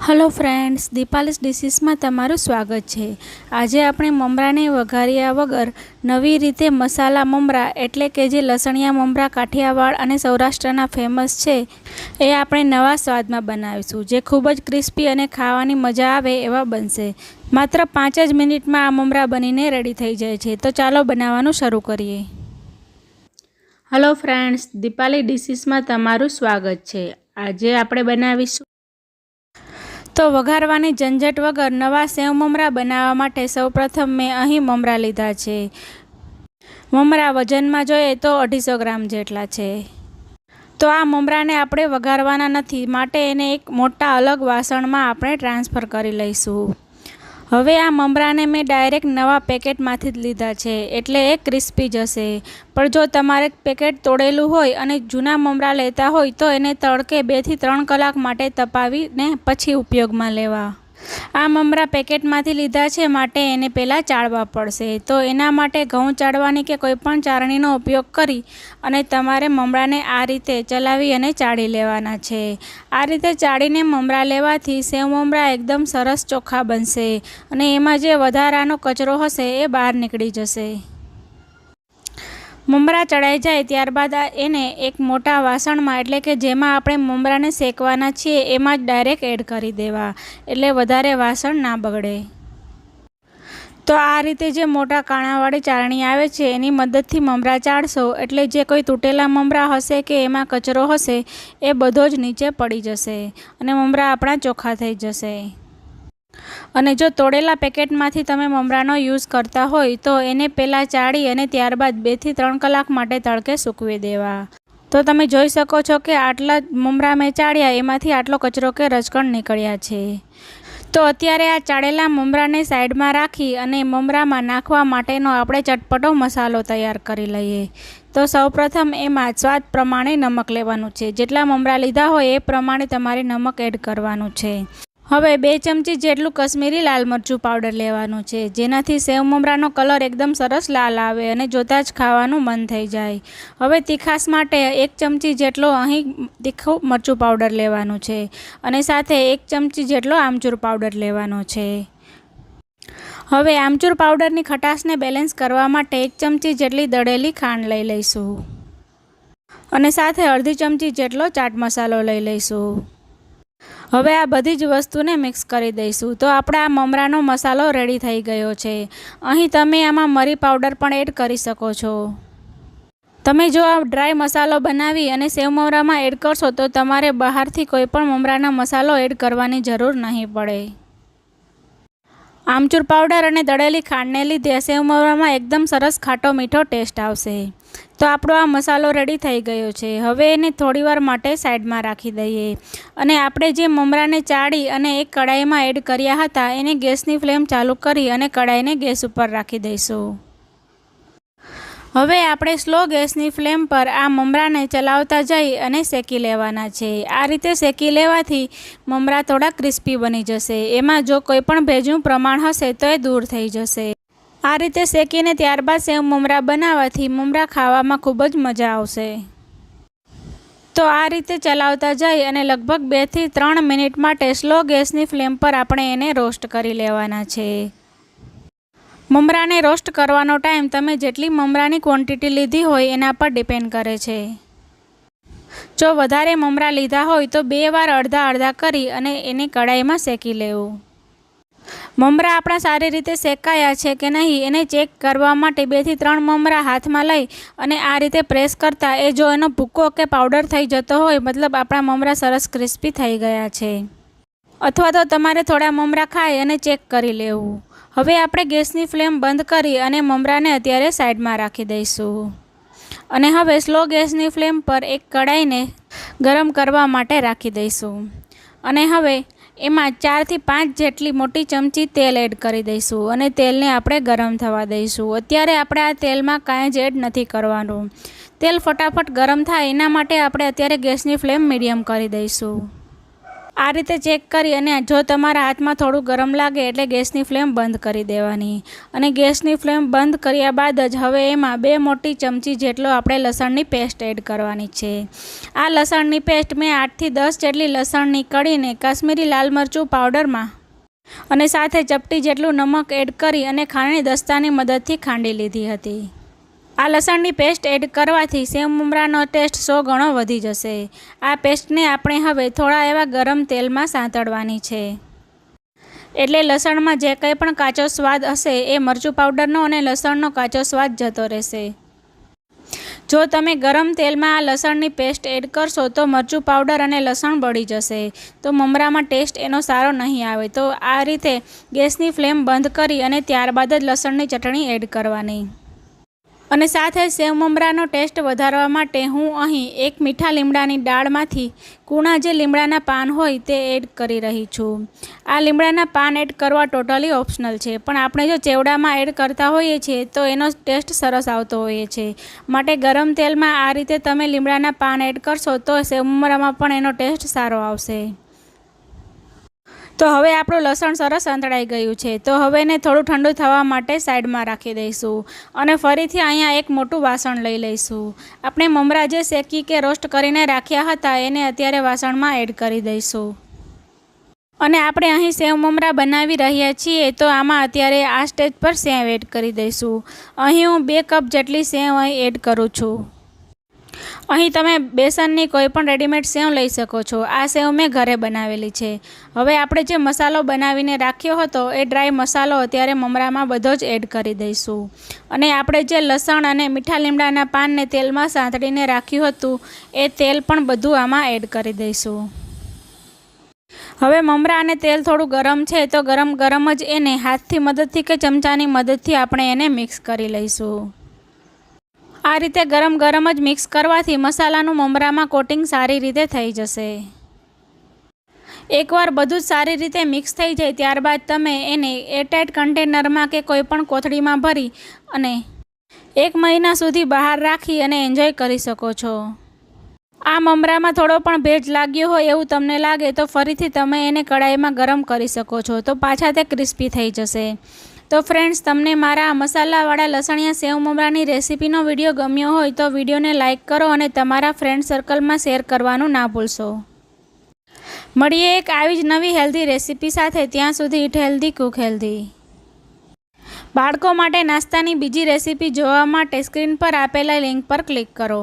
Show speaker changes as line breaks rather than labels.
Hello friends, દીપાલીસ ડિશીસમાં તમારું સ્વાગત છે. આજે આપણે મમરાને વઘાર્યા વગર નવી રીતે મસાલા મમરા એટલે કે જે લસણિયા મમરા, કાઠિયાવાડ અને સૌરાષ્ટ્રના ફેમસ છે, એ આપણે નવા સ્વાદમાં બનાવીશું. જે ખૂબ જ ક્રિસ્પી અને ખાવાની મજા આવે એવા બનશે. માત્ર પાંચ જ મિનિટમાં આ મમરા બનીને રેડી થઈ જાય છે. તો ચાલો બનાવવાનું શરૂ કરીએ. હલો ફ્રેન્ડ્સ, દીપાલી ડિશીસમાં તમારું સ્વાગત છે. આજે આપણે બનાવીશું તો વઘારવાની ઝંઝટ વગર નવા સેવ મમરા બનાવવા માટે સૌપ્રથમ મેં અહીં મમરા લીધા છે. મમરા વજનમાં જોઈએ તો અઢીસો ગ્રામ જેટલા છે. તો આ મમરાને આપણે વઘારવાના નથી, માટે એને એક મોટા અલગ વાસણમાં આપણે ટ્રાન્સફર કરી લઈશું. હવે આ મમરાને મેં ડાયરેક્ટ નવા પેકેટમાંથી જ લીધા છે, એટલે એ ક્રિસ્પી જશે પણ જો તમારે પેકેટ તોડેલું હોય અને જૂના મમરા લેતા હોય તો એને તડકે બેથી ત્રણ કલાક માટે તપાવીને પછી ઉપયોગમાં લેવા. આ મમરા પેકેટમાંથી લીધા છે માટે એને પહેલાં ચાળવા પડશે. તો એના માટે ઘઉં ચાળવાની કે કોઈપણ ચાળણીનો ઉપયોગ કરી અને તમારે મમરાને આ રીતે ચલાવી અને ચાળી લેવાના છે. આ રીતે ચાળીને મમરા લેવાથી સેવ મમરા એકદમ સરસ ચોખ્ખા બનશે અને એમાં જે વધારાનો કચરો હશે એ બહાર નીકળી જશે. મમરા ચડાઈ જાય ત્યારબાદ એને એક મોટા વાસણમાં, એટલે કે જેમાં આપણે મમરાને શેકવાના છીએ, એમાં જ ડાયરેક્ટ એડ કરી દેવા, એટલે વધારે વાસણ ના બગડે. તો આ રીતે જે મોટા કાણાવાળી ચાળણી આવે છે, એની મદદથી મમરા ચાળશો, એટલે જે કોઈ તૂટેલા મમરા હશે કે એમાં કચરો હશે, એ બધો જ નીચે પડી જશે અને મમરા આપણા ચોખ્ખા થઈ જશે. અને જો તોડેલા પેકેટમાંથી તમે મમરાનો યુઝ કરતા હોય તો એને પહેલાં ચાળી અને ત્યારબાદ બેથી ત્રણ કલાક માટે તડકે સૂકવી દેવા. તો તમે જોઈ શકો છો કે આટલા મમરા મેં ચાળ્યા, એમાંથી આટલો કચરો કે રજકણ નીકળ્યા છે. તો અત્યારે આ ચાળેલા મમરાને સાઈડમાં રાખી અને મમરામાં નાખવા માટેનો આપણે ચટપટો મસાલો તૈયાર કરી લઈએ. તો સૌપ્રથમ એમાં સ્વાદ પ્રમાણે નમક લેવાનું છે. જેટલા મમરા લીધા હોય એ પ્રમાણે તમારે નમક એડ કરવાનું છે. હવે બે ચમચી જેટલું કશ્મીરી લાલ મરચું પાવડર લેવાનું છે. જેનાથી સેવ મમરાનો કલર એકદમ સરસ લાલ આવે અને જોતાં જ ખાવાનું મન થઈ જાય. હવે તીખાસ માટે એક ચમચી જેટલો અહીં તીખું મરચું પાવડર લેવાનું છે અને સાથે એક ચમચી જેટલો આમચૂર પાવડર લેવાનો છે. હવે આમચૂર પાવડરની ખટાશને બેલેન્સ કરવા માટે એક ચમચી જેટલી દળેલી ખાંડ લઈ લઈશું. અને સાથે અડધી ચમચી જેટલો ચાટ મસાલો લઈ લઈશું. હવે આ બધી જ વસ્તુને મિક્સ કરી દઈશું. તો આપણા મમરાનો મસાલો રેડી થઈ ગયો છે. અહીં તમે આમાં મરી પાવડર પણ એડ કરી શકો છો. તમે જો આ ડ્રાય મસાલો બનાવી અને સેવ મમરામાં એડ કરશો તો તમારે બહારથી કોઈ પણ મમરાનો મસાલો એડ કરવાની જરૂર નહીં પડે. આમચૂર પાવડર અને દળેલી ખાંડને લીધે સેવ મમરામાં એકદમ સરસ ખાટો મીઠો ટેસ્ટ આવશે. તો આપણો આ મસાલો રેડી થઈ ગયો છે. હવે એને થોડીવાર માટે સાઈડમાં રાખી દઈએ. અને આપણે જે મમરાને ચાળી અને એક કડાઈમાં એડ કર્યા હતા, એને ગેસની ફ્લેમ ચાલુ કરી અને કડાઈને ગેસ ઉપર રાખી દઈશું. હવે આપણે સ્લો ગેસની ફ્લેમ પર આ મમરાને ચલાવતા જઈ અને શેકી લેવાના છે. આ રીતે શેકી લેવાથી મમરા થોડા ક્રિસ્પી બની જશે. એમાં જો કોઈ પણ ભેજનું પ્રમાણ હશે તો એ દૂર થઈ જશે. આ રીતે શેકીને ત્યારબાદ સેવ મમરા બનાવવાથી મમરા ખાવામાં ખૂબ જ મજા આવશે. તો આ રીતે ચલાવતા જઈ અને લગભગ બેથી ત્રણ મિનિટ માટે સ્લો ગેસની ફ્લેમ પર આપણે એને રોસ્ટ કરી લેવાના છે. મમરાને રોસ્ટ કરવાનો ટાઈમ તમે જેટલી મમરાની ક્વોન્ટિટી લીધી હોય એના પર ડિપેન્ડ કરે છે. જો વધારે મમરા લીધા હોય તો બે વાર અડધા અડધા કરી અને એને કડાઈમાં શેકી લેવું. મમરા આપણા સારી રીતે શેકાયા છે કે નહીં એને ચેક કરવા માટે બેથી ત્રણ મમરા હાથમાં લઈ અને આ રીતે પ્રેસ કરતાં એ જો એનો ભૂકો કે પાવડર થઈ જતો હોય મતલબ આપણા મમરા સરસ ક્રિસ્પી થઈ ગયા છે. અથવા તો તમારે થોડા મમરા ખાઈ અને ચેક કરી લેવું. હવે આપણે ગેસની ફ્લેમ બંધ કરી અને મમરાને અત્યારે સાઈડમાં રાખી દઈશું. અને હવે સ્લો ગેસની ફ્લેમ પર એક કડાઈને ગરમ કરવા માટે રાખી દઈશું. અને હવે એમાં ચારથી પાંચ જેટલી મોટી ચમચી તેલ એડ કરી દઈશું અને તેલને આપણે ગરમ થવા દઈશું. અત્યારે આપણે આ તેલમાં કાંઈ જ એડ નથી કરવાનું. તેલ ફટાફટ ગરમ થાય એના માટે આપણે અત્યારે ગેસની ફ્લેમ મીડિયમ કરી દઈશું. આ રીતે ચેક કરી અને જો તમારા હાથમાં થોડું ગરમ લાગે એટલે ગેસની ફ્લેમ બંધ કરી દેવાની. અને ગેસની ફ્લેમ બંધ કર્યા બાદ જ હવે એમાં બે મોટી ચમચી જેટલો આપણે લસણની પેસ્ટ એડ કરવાની છે. આ લસણની પેસ્ટ મેં આઠથી દસ જેટલી લસણની કળીને કાશ્મીરી લાલ મરચું પાવડરમાં અને સાથે ચપટી જેટલું નમક એડ કરી અને ખાંડની દસ્તાની મદદથી ખાંડી લીધી હતી. આ લસણની પેસ્ટ એડ કરવાથી સેવ મમરાનો ટેસ્ટ સો ગણો વધી જશે. આ પેસ્ટને આપણે હવે થોડા એવા ગરમ તેલમાં સાંતળવાની છે. એટલે લસણમાં જે કંઈ પણ કાચો સ્વાદ હશે એ મરચું પાવડરનો અને લસણનો કાચો સ્વાદ જતો રહેશે. જો તમે ગરમ તેલમાં આ લસણની પેસ્ટ એડ કરશો તો મરચું પાવડર અને લસણ બળી જશે. તો મમરામાં ટેસ્ટ એનો સારો નહીં આવે તો આ રીતે ગેસની ફ્લેમ બંધ કરી અને ત્યારબાદ જ લસણની ચટણી એડ કરવાની. અને સાથે સેવ મમરાનો ટેસ્ટ વધારવા માટે હું અહીં એક મીઠા લીમડાની દાળમાંથી કૂણા જે લીમડાના પાન હોય તે એડ કરી રહી છું. આ લીમડાના પાન એડ કરવા ટોટલી ઓપ્શનલ છે, પણ આપણે જો ચેવડામાં એડ કરતા હોઈએ છીએ તો એનો ટેસ્ટ સરસ આવતો હોઈએ છે. માટે ગરમ તેલમાં આ રીતે તમે લીમડાના પાન એડ કરશો તો સેવ મમરામાં પણ એનો ટેસ્ટ સારો આવશે. તો હવે આપણું લસણ સરસ અંતળાઈ ગયું છે. તો હવે એને થોડું ઠંડુ થવા માટે સાઈડમાં રાખી દઈશું અને ફરીથી અહીંયા એક મોટું વાસણ લઈ લઈશું. આપણે મમરા જે શેકી કે રોસ્ટ કરીને રાખ્યા હતા એને અત્યારે વાસણમાં એડ કરી દઈશું. અને આપણે અહીં સેવ મમરા બનાવી રહ્યા છીએ તો આમાં અત્યારે આ સ્ટેજ પર સેવ એડ કરી દઈશું. અહીં હું બે કપ જેટલી સેવ અહીં એડ કરું છું. અહીં તમે બેસનની કોઈ પણ રેડીમેડ સેવ લઈ શકો છો. આ સેવ મેં ઘરે બનાવેલી છે. હવે આપણે જે મસાલો બનાવીને રાખ્યો હતો, એ ડ્રાય મસાલો અત્યારે મમરામાં બધો જ એડ કરી દઈશું. અને આપણે જે લસણ અને મીઠા લીમડાના પાનને તેલમાં સાંતળીને રાખ્યું હતું, એ તેલ પણ બધું આમાં એડ કરી દઈશું. હવે મમરા અને તેલ થોડું ગરમ છે, તો ગરમ ગરમ જ એને હાથથી મદદથી કે ચમચાની મદદથી આપણે એને મિક્સ કરી લઈશું. આ રીતે ગરમ ગરમ જ મિક્સ કરવાથી મસાલાનું મમરામાં કોટિંગ સારી રીતે થઈ જશે. એકવાર બધું જ સારી રીતે મિક્સ થઈ જાય ત્યારબાદ તમે એને એરટાઇટ કન્ટેનરમાં કે કોઈ પણ કોથળીમાં ભરી અને એક મહિના સુધી બહાર રાખી અને એન્જોય કરી શકો છો. આ મમરામાં થોડો પણ ભેજ લાગ્યો હોય એવું તમને લાગે તો ફરીથી તમે એને કડાઈમાં ગરમ કરી શકો છો તો પાછા તે ક્રિસ્પી થઈ જશે. તો ફ્રેન્ડ્સ તમને મારા મસાલાવાળા લસણિયા સેવ મમરાની રેસીપીનો વીડિયો ગમ્યો હોય તો વિડીયોને લાઇક કરો અને તમારા ફ્રેન્ડ સર્કલમાં શેર કરવાનું ના ભૂલશો. મળીએ એક આવી જ નવી હેલ્ધી રેસીપી સાથે, ત્યાં સુધી ઇટ હેલ્ધી કુક હેલ્ધી બાળકો માટે નાસ્તાની બીજી રેસીપી જોવા માટે સ્ક્રીન પર આપેલા લિંક પર ક્લિક કરો.